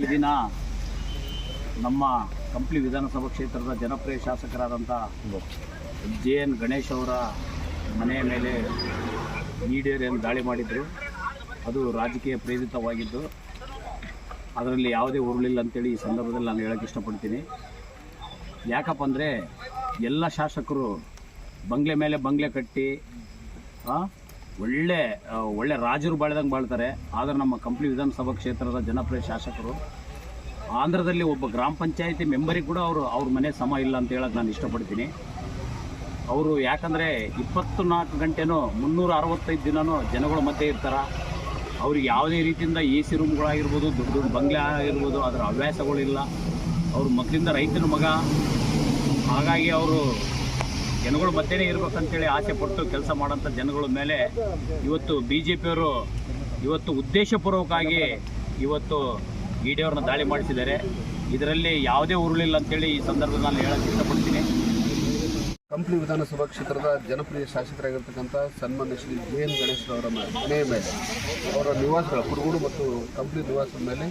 ಈ ದಿನ ನಮ್ಮ ಕಂಪ್ಲಿ ವಿಧಾನಸಭಾ ಕ್ಷೇತ್ರದ ಜನಪ್ರಿಯ ಶಾಸಕರಾದಂಥ ಜೆ ಎನ್ ಗಣೇಶ್ ಅವರ ಮನೆಯ ಮೇಲೆ ಈಡೇರಿಯನ್ನು ದಾಳಿ ಮಾಡಿದರು. ಅದು ರಾಜಕೀಯ ಪ್ರೇರಿತವಾಗಿದ್ದು, ಅದರಲ್ಲಿ ಯಾವುದೇ ಉರುಳಿಲ್ಲ ಅಂತೇಳಿ ಈ ಸಂದರ್ಭದಲ್ಲಿ ನಾನು ಹೇಳೋಕ್ಕೆ ಇಷ್ಟಪಡ್ತೀನಿ. ಯಾಕಪ್ಪ ಅಂದರೆ ಎಲ್ಲ ಶಾಸಕರು ಬಂಗ್ಲೆ ಮೇಲೆ ಬಂಗ್ಲೆ ಕಟ್ಟಿ ಒಳ್ಳೆ ಒಳ್ಳೆ ರಾಜರು ಬಾಳ್ದಂಗೆ ಬಾಳ್ತಾರೆ. ಆದರೆ ನಮ್ಮ ಕಂಪ್ಲಿ ವಿಧಾನಸಭಾ ಕ್ಷೇತ್ರದ ಜನಪ್ರಿಯ ಶಾಸಕರು. ಆಂಧ್ರದಲ್ಲಿ ಒಬ್ಬ ಗ್ರಾಮ ಪಂಚಾಯಿತಿ ಮೆಂಬರಿಗೆ ಕೂಡ ಅವರು, ಅವ್ರ ಮನೆ ಸಮ ಇಲ್ಲ ಅಂತ ಹೇಳಕ್ಕೆ ನಾನು ಇಷ್ಟಪಡ್ತೀನಿ. ಅವರು ಯಾಕಂದರೆ ಇಪ್ಪತ್ತು ನಾಲ್ಕು ಗಂಟೆನೂ ಮುನ್ನೂರ ಅರವತ್ತೈದು ದಿನವೂ ಜನಗಳ ಮಧ್ಯೆ ಇರ್ತಾರೆ. ಅವ್ರಿಗೆ ಯಾವುದೇ ರೀತಿಯಿಂದ ಎ ಸಿ ರೂಮ್ಗಳಾಗಿರ್ಬೋದು, ದೊಡ್ಡ ದೊಡ್ಡ ಬಂಗ್ಲೆ ಆಗಿರ್ಬೋದು, ಅದರ ಹವ್ಯಾಸಗಳಿಲ್ಲ ಅವ್ರ ಮಕ್ಕಳಿಂದ ರೈತನ ಮಗ. ಹಾಗಾಗಿ ಅವರು ಜನಗಳ ಮಧ್ಯೆನೇ ಇರಬೇಕಂತೇಳಿ ಆಸೆ ಪಟ್ಟು ಕೆಲಸ ಮಾಡೋಂಥ ಜನಗಳ ಮೇಲೆ ಇವತ್ತು ಬಿ ಜೆ ಪಿಯವರು ಇವತ್ತು ಉದ್ದೇಶಪೂರ್ವಕವಾಗಿ ಇವತ್ತು ಇ ಅವ್ರನ್ನ ದಾಳಿ ಮಾಡಿಸಿದ್ದಾರೆ. ಇದರಲ್ಲಿ ಯಾವುದೇ ಉರುಳಿಲ್ಲ ಅಂತೇಳಿ ಈ ಸಂದರ್ಭದಲ್ಲಿ ನಾನು ಹೇಳಕ್ಕೆ ಇಷ್ಟಪಡ್ತೀನಿ. ಕಂಪ್ಲಿ ವಿಧಾನಸಭಾ ಕ್ಷೇತ್ರದ ಜನಪ್ರಿಯ ಶಾಸಕರಾಗಿರ್ತಕ್ಕಂಥ ಸನ್ಮಾನ್ಯ ಶ್ರೀ ಜೆ ಎನ್ ಗಣೇಶ್ರವರ ಮನೆಯ ಮೇಲೆ ಅವರ ನಿವಾಸಗಳ ಕುರುಗೂಡು ಮತ್ತು ಕಂಪ್ಲಿ ನಿವಾಸದ ಮೇಲೆ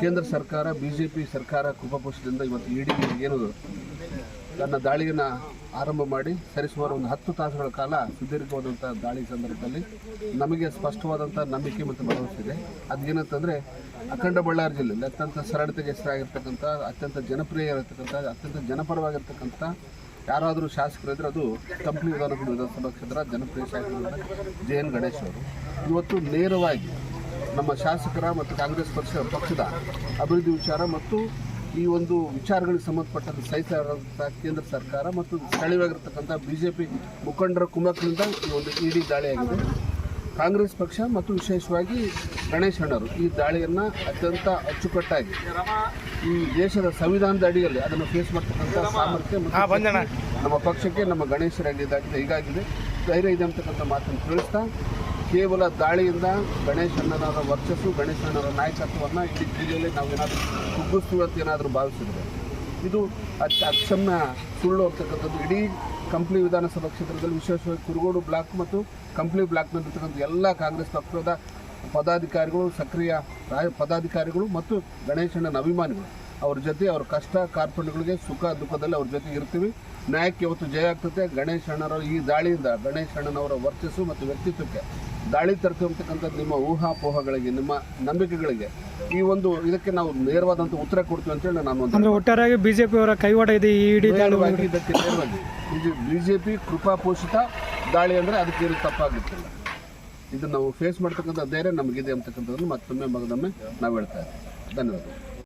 ಕೇಂದ್ರ ಸರ್ಕಾರ ಬಿ ಜೆ ಪಿ ಸರ್ಕಾರ ಕೃಪಾಪೋಷದಿಂದ ಇವತ್ತು ಇಡೀ ಏನು ತನ್ನ ದಾಳಿಯನ್ನು ಆರಂಭ ಮಾಡಿ ಸರಿಸುಮಾರು ಒಂದು ಹತ್ತು ತಾಸುಗಳ ಕಾಲ ಸುದೀರ್ಘವಾದಂಥ ದಾಳಿ ಸಂದರ್ಭದಲ್ಲಿ ನಮಗೆ ಸ್ಪಷ್ಟವಾದಂಥ ನಂಬಿಕೆ ಮತ್ತು ಭರವಸೆ ಇದೆ. ಅದೇನಂತಂದರೆ, ಅಖಂಡ ಬಳ್ಳಾರಿ ಜಿಲ್ಲೆಯಲ್ಲಿ ಅತ್ಯಂತ ಸರಳತೆಗೆ ಹೆಸರಾಗಿರ್ತಕ್ಕಂಥ, ಅತ್ಯಂತ ಜನಪ್ರಿಯ ಅತ್ಯಂತ ಜನಪರವಾಗಿರ್ತಕ್ಕಂಥ ಯಾರಾದರೂ ಶಾಸಕರಿದ್ದರೆ ಅದು ಕಂಪ್ಲಿ ವಿಧಾನಸಭಾ ವಿಧಾನಸಭಾ ಕ್ಷೇತ್ರ, ಜನಪ್ರಿಯ ಶಾಸಕರಾದ ಜೆ ಎನ್ ಗಣೇಶ್ ಅವರು. ಇವತ್ತು ನೇರವಾಗಿ ನಮ್ಮ ಶಾಸಕರ ಮತ್ತು ಕಾಂಗ್ರೆಸ್ ಪಕ್ಷ ಪಕ್ಷದ ಅಭಿವೃದ್ಧಿ ವಿಚಾರ ಮತ್ತು ಈ ಒಂದು ವಿಚಾರಗಳಿಗೆ ಸಂಬಂಧಪಟ್ಟಂತೆ ಸಹಿತ ಕೇಂದ್ರ ಸರ್ಕಾರ ಮತ್ತು ಸ್ಥಳೀಯವಾಗಿರ್ತಕ್ಕಂಥ ಬಿ ಜೆ ಪಿ ಮುಖಂಡರ ಕುಮ್ಮಕ್ಕಿನಿಂದ ಈ ಒಂದು ಇಡಿ ದಾಳಿಯಾಗಿದೆ. ಕಾಂಗ್ರೆಸ್ ಪಕ್ಷ ಮತ್ತು ವಿಶೇಷವಾಗಿ ಗಣೇಶ್ ಅಣ್ಣರು ಈ ದಾಳಿಯನ್ನು ಅತ್ಯಂತ ಅಚ್ಚುಕಟ್ಟಾಗಿ ಈ ದೇಶದ ಸಂವಿಧಾನದ ಅಡಿಯಲ್ಲಿ ಅದನ್ನು ಫೇಸ್ ಮಾಡ್ತಕ್ಕಂಥ ಸಾಮರ್ಥ್ಯ ನಮ್ಮ ಪಕ್ಷಕ್ಕೆ ನಮ್ಮ ಗಣೇಶರಾಗಿ ಇದಾಗಿದೆ ಹೀಗಾಗಿದೆ. ಧೈರ್ಯ ಇದೆ ಅಂತಕ್ಕಂಥ ಮಾತನ್ನು ತಿಳಿಸ್ತಾ ಕೇವಲ ದಾಳಿಯಿಂದ ಗಣೇಶಣ್ಣನವರ ವರ್ಚಸ್ಸು ಗಣೇಶಣ್ಣನವರ ನಾಯಕತ್ವವನ್ನು ಇಡೀ ಜಿಲ್ಲೆಯಲ್ಲಿ ನಾವು ಏನಾದರೂ ಕುಗ್ಗಿಸ್ತೀವಿ ಅಂತ ಏನಾದರೂ ಭಾವಿಸಿದ್ರೆ? ಇದು ಅತ್ಯ ಅಕ್ಷಮ್ಯ ಸುಳ್ಳು ಅಂತಕ್ಕಂಥದ್ದು. ಇಡೀ ಕಂಪ್ಲಿ ವಿಧಾನಸಭಾ ಕ್ಷೇತ್ರದಲ್ಲಿ ವಿಶೇಷವಾಗಿ ಕುರುಗೋಡು ಬ್ಲಾಕ್ ಮತ್ತು ಕಂಪ್ಲಿ ಬ್ಲಾಕ್ನಲ್ಲಿರ್ತಕ್ಕಂಥ ಎಲ್ಲ ಕಾಂಗ್ರೆಸ್ ಪಕ್ಷದ ಪದಾಧಿಕಾರಿಗಳು, ಸಕ್ರಿಯ ರಾಯ ಪದಾಧಿಕಾರಿಗಳು ಮತ್ತು ಗಣೇಶಣ್ಣನ ಅಭಿಮಾನಿಗಳು. ಅವ್ರ ಜೊತೆ ಅವ್ರ ಕಷ್ಟ ಕಾರ್ಪಣ್ಯಗಳಿಗೆ ಸುಖ ದುಃಖದಲ್ಲಿ ಅವ್ರ ಜೊತೆ ಇರ್ತೀವಿ. ನ್ಯಾಯಕ್ಕೆ ಇವತ್ತು ಜಯ ಆಗ್ತದೆ? ಗಣೇಶ್ ಅಣ್ಣರ ಈ ದಾಳಿಯಿಂದ ಗಣೇಶ್ ಅಣ್ಣನವರ ವರ್ಚಸ್ಸು ಮತ್ತು ವ್ಯಕ್ತಿತ್ವಕ್ಕೆ. ದಾಳಿ ತರ್ತಿರ್ತಕ್ಕಂಥ ನಿಮ್ಮ ಊಹಾಪೋಹಗಳಿಗೆ ನಿಮ್ಮ ನಂಬಿಕೆಗಳಿಗೆ. ಈ ಒಂದು ಇದಕ್ಕೆ ನಾವು ನೇರವಾದಂಥ ಉತ್ತರ ಕೊಡ್ತೀವಿ ಅಂತೇಳಿ ನಾನು ಒಂದು ಅಂದ್ರೆ ಒಟ್ಟಾರೆಯಾಗಿ ಬಿಜೆಪಿ ಅವರ ಕೈವಾಡ ಇದೆ ಈ ಇಡೀ ದಾಳಿ ನೇರವಾಗಿ ಇದಕ್ಕೆ ನೇರವಾಗಿ. ಇದು ಬಿಜೆಪಿ ಕೃಪಾಪೋಷಿತ ದಾಳಿ ಅಂದರೆ ಅದಕ್ಕೆ ಏನು ತಪ್ಪಾಗುತ್ತಿಲ್ಲ. ಇದು ನಾವು ಫೇಸ್ ಮಾಡ್ತಕ್ಕಂಥ ಧೈರ್ಯ ನಮಗಿದೆ ಅಂತಕ್ಕಂಥದ್ದನ್ನು ಮತ್ತೊಮ್ಮೆ ಮಗದೊಮ್ಮೆ ನಾವು ಹೇಳ್ತಾ ಇದ್ದೀವಿ. ಧನ್ಯವಾದಗಳು.